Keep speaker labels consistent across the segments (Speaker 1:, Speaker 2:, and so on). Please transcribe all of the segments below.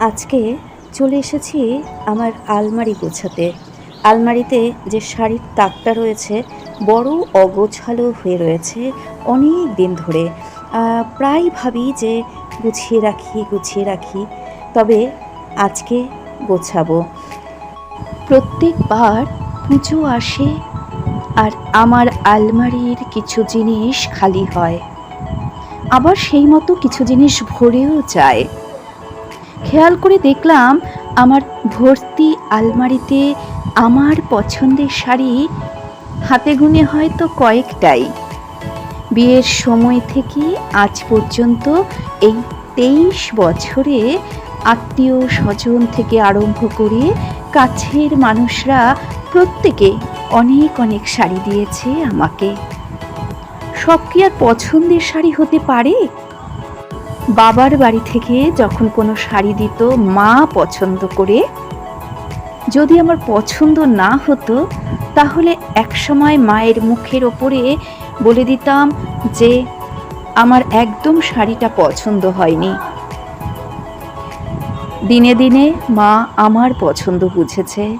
Speaker 1: আজকে চলে এসেছি আমার আলমারি গোছাতে। আলমারিতে যে শাড়ির তাকটা রয়েছে, বড় অগোছালো হয়ে রয়েছে অনেক দিন ধরে। প্রায় ভাবি যে গুছিয়ে রাখি গুছিয়ে রাখি, তবে আজকে গোছাবো। প্রত্যেকবার পুজো আসে আর আমার আলমারির কিছু জিনিস খালি হয়। আবার সেই মতো কিছু জিনিস ভরেও যায়। খেয়াল করে দেখলাম আমার ভর্তি আলমারিতে আমার পছন্দের শাড়ি হাতে গুনে হয়তো কয়েকটাই। বিয়ের সময় থেকে আজ পর্যন্ত এই তেইশ বছরে আত্মীয় স্বজন থেকে আরম্ভ করে কাছের মানুষরা প্রত্যেকে অনেক অনেক শাড়ি দিয়েছে আমাকে। সব কি আর পছন্দের শাড়ি হতে পারে? বাবার বাড়ি থেকে যখন কোনো শাড়ি দিত মা পছন্দ করে, যদি আমার পছন্দ না হতো, তাহলে একসময় মায়ের মুখের ওপরে বলে দিতাম যে, আমার একদম শাড়িটা পছন্দ হয়নি। দিনে দিনে মা আমার পছন্দ বুঝেছে,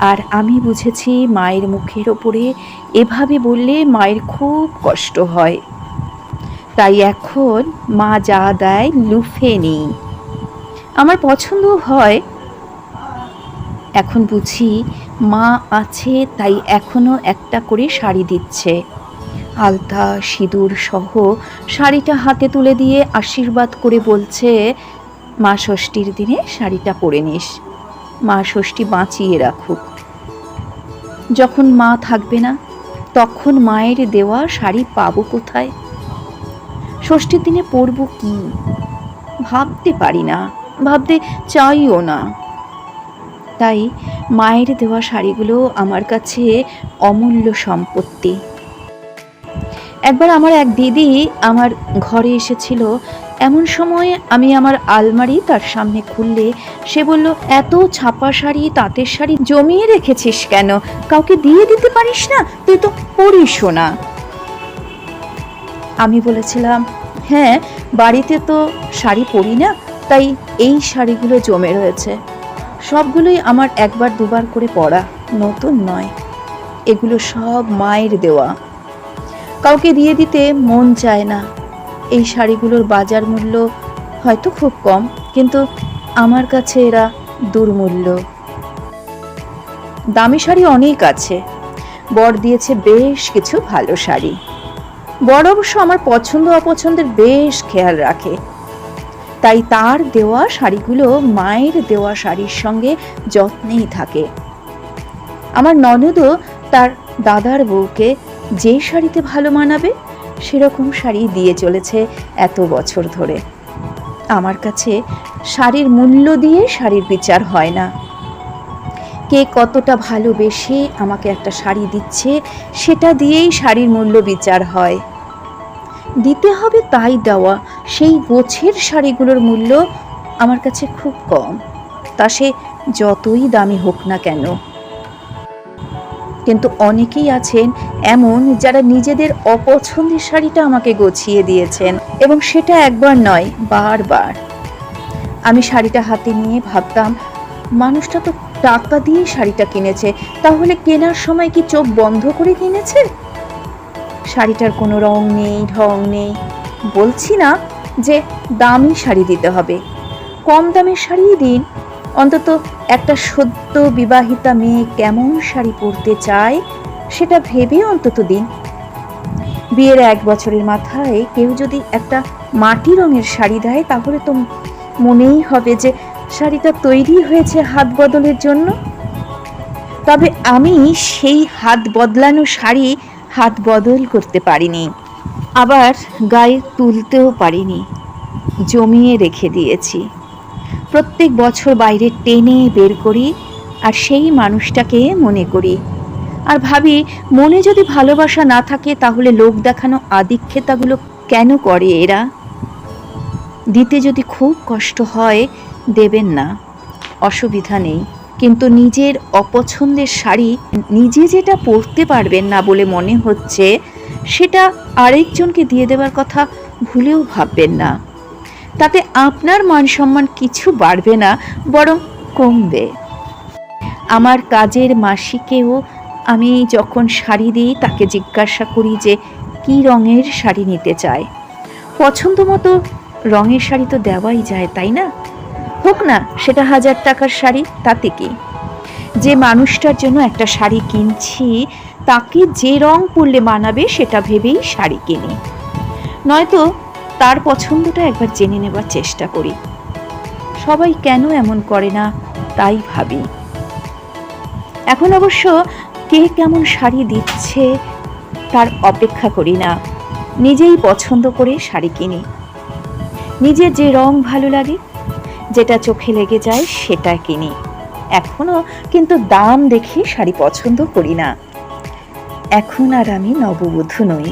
Speaker 1: আর আমি বুঝেছি মায়ের মুখের ওপরে এভাবে বললে মায়ের খুব কষ্ট হয়। তাই এখন মা যা দেয় লুফে নিই। আমার পছন্দ হয়। এখন বুঝি মা আছে, তাই এখনও একটা করে শাড়ি দিচ্ছে। আলতা, সিঁদুর সহ শাড়িটা হাতে তুলে দিয়ে আশীর্বাদ করে বলছে, মা ষষ্ঠীর দিনে শাড়িটা পরে নিস। মা ষষ্ঠী বাঁচিয়ে রাখুক। যখন মা থাকবে না, তখন মায়ের দেওয়া শাড়ি পাবো কোথায়? ষষ্ঠীর দিনে পরবো কি? ভাবতে পারি না, ভাবতে চাইও না। তাই মায়ের দেওয়া শাড়িগুলো আমার কাছে অমূল্য সম্পত্তি। একবার আমার এক দিদি আমার ঘরে এসেছিল। এমন সময় আমি আমার আলমারি তার সামনে খুললে সে বলল, এত ছাপা শাড়ি, তাঁতের শাড়ি জমিয়ে রেখেছিস কেন? কাউকে দিয়ে দিতে পারিস না? তুই তো পড়িসও না। আমি বলেছিলাম হ্যাঁ বাড়িতে তো শাড়ি পরি না, তাই এই শাড়িগুলো জমে রয়েছে। সবগুলোই আমার একবার দুবার করে পরা, নতুন নয়। এগুলো সব মায়ের দেওয়া। কাউকে দিয়ে দিতে মন চায় না। এই শাড়িগুলোর বাজার মূল্য হয়তো খুব কম, কিন্তু আমার কাছে এরা দুর্মূল্য। দামি শাড়ি অনেক আছে। বর দিয়েছে বেশ কিছু ভালো শাড়ি। বর অবশ্য আমার পছন্দ অপছন্দের বেশ খেয়াল রাখে। তাই তার দেওয়া শাড়িগুলো মায়ের দেওয়া শাড়ির সঙ্গে যত্নেই থাকে। আমার ননদও তার দাদার বউকে যে শাড়িতে ভালো মানাবে, সেরকম শাড়ি দিয়ে চলেছে এত বছর ধরে। আমার কাছে শাড়ির মূল্য দিয়ে শাড়ির বিচার হয় না। কে কতটা ভালোবেসে আমাকে একটা শাড়ি দিচ্ছে, সেটা দিয়েই শাড়ির মূল্য বিচার হয়। দিতে হবে তাই দেওয়া। সেই গোছের শাড়িগুলোর মূল্য আমার কাছে খুব কম। তা সে যতই দামি হোক না কেন। কিন্তু অনেকেই আছেন এমন যারা নিজেদের অপছন্দের শাড়িটা আমাকে গছিয়ে দিয়েছেন এবং সেটা একবার নয়, বারবার। আমি শাড়িটা হাতে নিয়ে ভাবতাম, মানুষটা তো টাকা দিয়ে শাড়িটা কিনেছে, তাহলে কেনার সময় কি চোখ বন্ধ করে কিনেছে? শাড়িটার কোনো রং নেই, ঢং নেই। বলছি না যে দামি শাড়ি দিতে হবে। কম দামের শাড়িই দিন। অন্তত একটা সদ্য বিবাহিতা মেয়ে কেমন শাড়ি পরতে চায়, সেটা ভেবে অন্তত দিন। বিয়ের এক বছরের মাথায় কেউ যদি একটা মাটি রঙের শাড়ি দেয়, তাহলে তো মনেই হবে যে শাড়িটা তৈরি হয়েছে হাত বদলের জন্য। তবে আমি সেই হাত বদলানো শাড়ি হাত বদল করতে পারিনি। আবার গায়ে তুলতেও পারিনি। জমিয়ে রেখে দিয়েছি। প্রত্যেক বছর বাইরে টেনে বের করি আর সেই মানুষটাকে মনে করি। আর ভাবি, মনে যদি ভালোবাসা না থাকে তাহলে লোক দেখানো আদিক্ষেতাগুলো কেন করে এরা? দিতে যদি খুব কষ্ট হয়, দেবেন না। অসুবিধা নেই। কিন্তু নিজের অপছন্দের শাড়ি নিজে যেটা পরতে পারবেন না বলে মনে হচ্ছে, সেটা আরেকজনকে দিয়ে দেওয়ার কথা ভুলেও ভাববেন না। তাতে আপনার মান সম্মান কিছু বাড়বে না, বরং কমবে। আমার কাজের মাসিকেও আমি যখন শাড়ি দিই, তাকে জিজ্ঞাসা করি যে, কী রঙের শাড়ি নিতে চায়? পছন্দ মতো রঙের শাড়ি তো দেওয়াই যায়, তাই না? হোক না, সেটা হাজার টাকার শাড়ি, তাতে কি? যে মানুষটার জন্য একটা শাড়ি কিনছি, তাকে যে রং পরলে মানাবে সেটা ভেবেই শাড়ি কিনি। নয়তো তার পছন্দটা একবার জেনে নেবার চেষ্টা করি। সবাই কেন এমন করে না, তাই ভাবি। এখন অবশ্য কে কেমন শাড়ি দিচ্ছে, তার অপেক্ষা করি না। নিজেই পছন্দ করে শাড়ি কিনি। নিজের যে রং ভালো লাগে যেটা চোখে লেগে যায় সেটা কিনি। এখনও কিন্তু দাম দেখে শাড়ি পছন্দ করি না। এখন আর আমি নববধূ নই।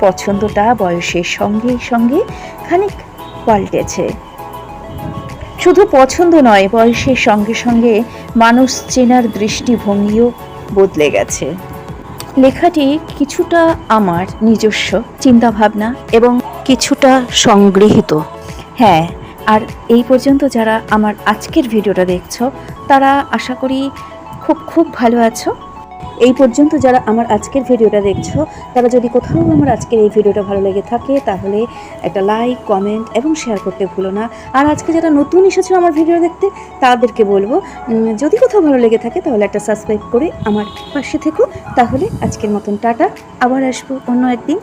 Speaker 1: পছন্দটা বয়সের সঙ্গে সঙ্গে খানিক পাল্টেছে। শুধু পছন্দ নয়, বয়সের সঙ্গে সঙ্গে মানুষ চেনার দৃষ্টিভঙ্গিও বদলে গেছে। লেখাটি কিছুটা আমার নিজস্ব চিন্তাভাবনা এবং কিছুটা সংগৃহীত। হ্যাঁ আর এই পর্যন্ত যারা আমার আজকের ভিডিওটা দেখছ, তারা আশা করি খুব খুব ভালো আছো। এই পর্যন্ত যারা আমার আজকের ভিডিওটা দেখছ, তারা যদি কোথাও আমার আজকের এই ভিডিওটা ভালো লেগে থাকে, তাহলে একটা লাইক কমেন্ট এবং শেয়ার করতে ভুলো না। আর আজকে যারা নতুন এসেছ আমার ভিডিও দেখতে, তাদেরকে বলব যদি কোথাও ভালো লেগে থাকে, তাহলে একটা সাবস্ক্রাইব করে আমার পাশে থেকো। তাহলে আজকের মতন টাটা, আবার আসব অন্য একদিন।